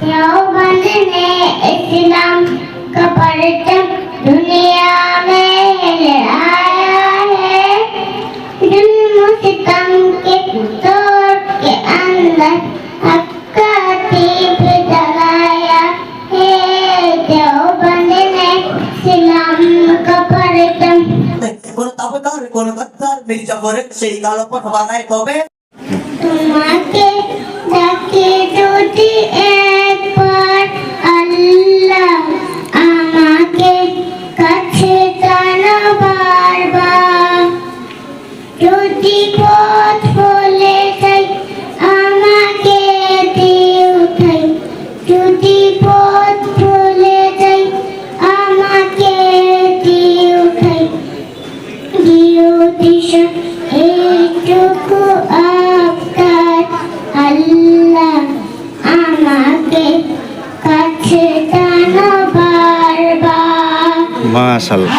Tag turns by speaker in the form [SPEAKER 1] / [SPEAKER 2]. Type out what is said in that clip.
[SPEAKER 1] यौवन ने इस्लाम का परचम दुनिया में लहराया है। जुल्म सितम के दौर के अंदर हक का दीप जलाया है। यौवन ने इस्लाम का परचम।
[SPEAKER 2] कोलकाता मिर्जापुर से इगालों पर
[SPEAKER 1] हमारा एक যদি পথ বলে যাই আমাকে উঠাই যদি পথ বলে যাই আমাকে দিয়ে উঠাই দিও দিশা এইটুকু আপনার আল্লাহ আমাকে কাছে টানো বারবার।
[SPEAKER 3] মাশাল্লাহ।